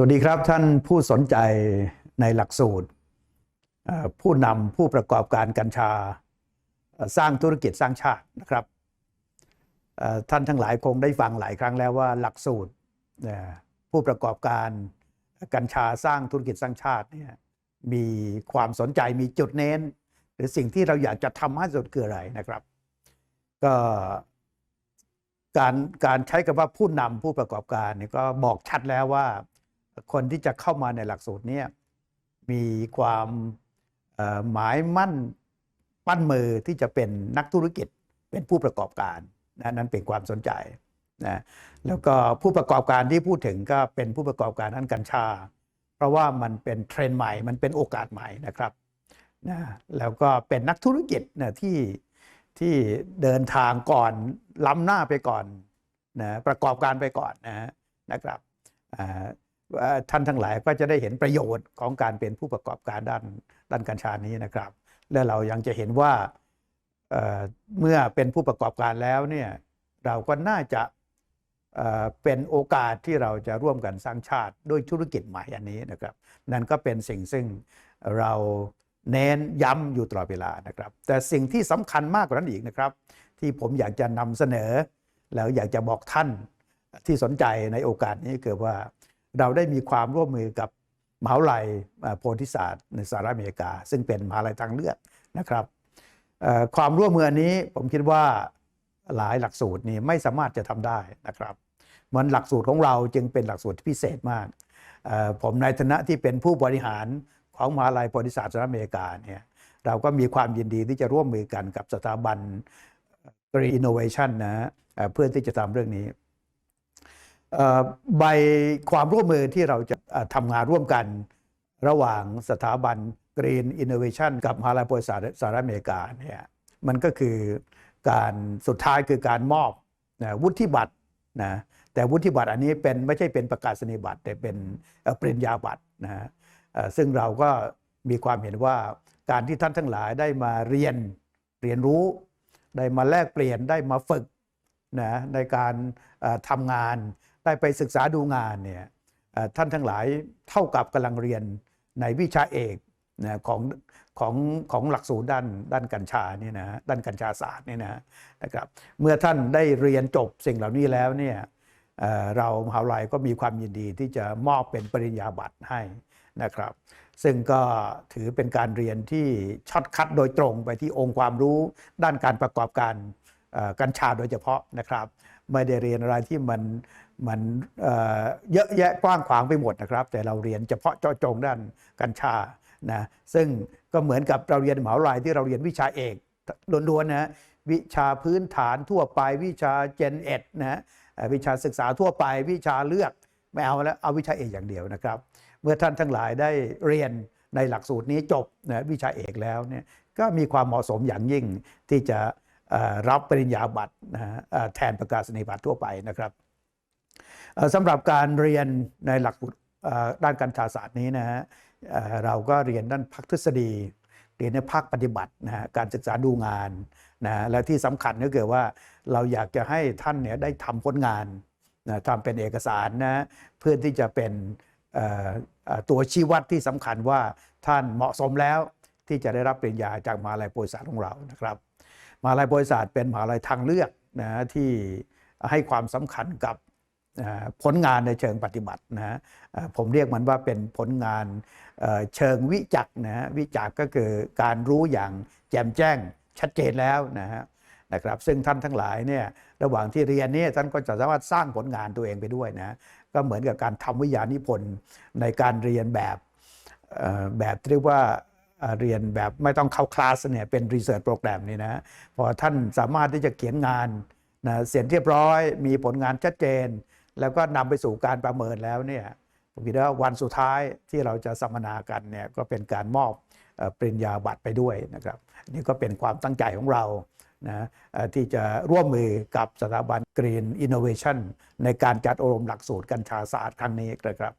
สวัสดีครับท่านผู้สนใจในหลักสูตร ผู้นำผู้ประกอบการกัญชาสร้างธุรกิจสร้างชาตินะครับ ท่านทั้งหลายคงได้ฟังหลายครั้งแล้วว่าหลักสูตรผู้ประกอบการกัญชาสร้างธุรกิจสร้างชาติเนี่ยมีความสนใจมีจุดเน้น หรือสิ่งที่เราอยากจะทำให้สุดคืออะไรนะครับ ก็การการใช้คำว่าผู้นำผู้ประกอบการเนี่ยก็บอกชัดแล้วว่า คนที่จะเข้ามาในหลักสูตรนี้มีความหมายมั่นปั้นมือที่จะเป็นนักธุรกิจเป็นผู้ประกอบการนะนั่นเป็นความสนใจนะแล้วก็ผู้ประกอบการที่พูดถึงก็เป็นผู้ประกอบการด้านกัญชา เพราะว่ามันเป็นเทรนด์ใหม่มันเป็นโอกาสใหม่นะครับนะแล้วก็เป็นนักธุรกิจนะที่ที่เดินทางก่อนล้ำหน้าไปก่อนนะประกอบการไปก่อนนะนะครับอ่า ท่านทั้งหลายก็จะได้เห็นประโยชน์ของการเป็นผู้ประกอบการด้านด้านกัญชานี้นะครับ และเรายังจะเห็นว่าเเมื่อเป็นผู้ประกอบการแล้วเนี่ยเราก็น่าจะเเป็นโอกาสที่เราจะร่วมกันสร้างชาติด้วยธุรกิจใหม่อันนี้นะครับ นั่นก็เป็นสิ่งซึ่งเราเน้นย้ำอยู่ตลอดเวลานะครับ แต่สิ่งที่สำคัญมากกว่านั้นอีกนะครับ ที่ผมอยากจะนำเสนอ แล้วอยากจะบอกท่านที่สนใจในโอกาสนี้คือว่า เราได้มีความร่วมมือกับมหาวิทยาลัยโพธิศาสตร์ในสหรัฐอเมริกา ซึ่งเป็นมหาวิทยาลัยทางเลือกนะครับความร่วมมืออันนี้ผมคิดว่าหลายหลักสูตรนี่ไม่สามารถจะทำได้นะครับ มันหลักสูตรของเราจึงเป็นหลักสูตรที่พิเศษมาก ผมในฐานะที่เป็นผู้บริหารของมหาวิทยาลัยโพธิศาสตร์สหรัฐอเมริกาเนี่ยเราก็มีความยินดีที่จะร่วมมือกันกับสถาบัน Green Innovation นะเพื่อที่จะทำเรื่องนี้ ใบความร่วมมือที่เราจะทำงานร่วมกัน ระหว่างสถาบัน Green Innovation กับมหาลัยโพธิศาสตร์สหรัฐอเมริกาเนี่ยมันก็คือการสุดท้ายคือการมอบนะวุฒิบัตรนะแต่วุฒิบัตรอันนี้เป็นไม่ใช่เป็นประกาศนียบัตร แต่เป็นปริญญาบัตรนะฮะซึ่งเราก็มีความเห็นว่าการที่ท่านทั้งหลายได้มาเรียนเรียนรู้ ได้มาแลกเปลี่ยนได้มาฝึกนะในการทำงาน ได้ไปศึกษาดูงานเนี่ยท่านทั้งหลายเท่ากับกำลังเรียนในวิชาเอกนะของของของหลักสูตรด้านด้านกัญชาเนี่ยนะฮะด้านกัญชาศาสตร์เนี่ยนะนะครับเมื่อท่านได้เรียนจบสิ่งเหล่านี้แล้วเนี่ยเรามหาวิทยาลัยก็มีความยินดีที่จะมอบเป็นปริญญาบัตรให้นะครับ ซึ่งก็ถือเป็นการเรียนที่ช็อตคัดโดยตรงไปที่องค์ความรู้ด้านการประกอบการกัญชาโดยเฉพาะนะครับ ไม่ได้เรียนอะไรที่มัน มันเยอะแยะกว้างขวางไปหมดนะครับ แต่เราเรียนเฉพาะเจาะจงด้านกัญชานะซึ่งก็เหมือนกับเราเรียนมหาวิทยาลัยที่เราเรียนวิชาเอกล้วนๆนะวิชาพื้นฐานทั่วไปวิชาเจนเอ็ดนะวิชาศึกษาทั่วไปวิชาเลือกไม่เอาแล้วเอาวิชาเอกอย่างเดียวนะครับ เมื่อท่านทั้งหลายได้เรียนในหลักสูตรนี้จบนะวิชาเอกแล้วเนี่ยก็มีความเหมาะสมอย่างยิ่งที่จะรับปริญญาบัตรนะแทนประกาศนียบัตรทั่วไปนะครับ สำหรับการเรียนในหลักสูตรด้านการชาศาสตร์นี้นะฮะเราก็เรียนด้านภาคทฤษฎี เรียนในภาคปฏิบัตินะฮะการศึกษาดูงานนะและที่สำคัญก็คือว่าเราอยากจะให้ท่านเนี่ยได้ทำผลงานนะทำเป็นเอกสารนะเพื่อที่จะเป็นตัวชี้วัดที่สำคัญว่าท่านเหมาะสมแล้วที่จะได้รับปริญญาจากมหาลัยโพธิศาสตร์ของเรานะครับมหาลัยโพธิศาสตร์เป็นมหาลัยทางเลือกนะที่ให้ความสำคัญกับ ผลงานในเชิงปฏิบัตินะฮะผมเรียกมันว่าเป็นผลงานเชิงวิจักนะฮะวิจักก็คือการรู้อย่างแจ่มแจ้งชัดเจนแล้วนะฮะนะครับซึ่งท่านทั้งหลายเนี่ยระหว่างที่เรียนนี่ท่านก็จะสามารถสร้างผลงานตัวเองไปด้วยนะก็เหมือนกับการทำวิทยานิพนธ์ในการเรียนแบบแบบเรียกว่าเอ่อเรียนแบบไม่ต้องเข้าคลาสเนี่ยเป็นรีเสิร์ชโปรแกรมนี่นะพอท่านสามารถที่จะเขียนงานนะเสร็จเรียบร้อย มีผลงานชัดเจน แล้วก็นำไปสู่การประเมินแล้วเนี่ยผมคิดว่าวันสุดท้ายที่เราจะสัมมนากันเนี่ยก็เป็นการมอบปริญญาบัตรไปด้วยนะครับนี่ก็เป็นความตั้งใจของเรานะที่จะร่วมมือกับสถาบัน Green Innovation ในการจัดอบรมหลักสูตรกัญชาศาสตร์ครั้งนี้นะครับ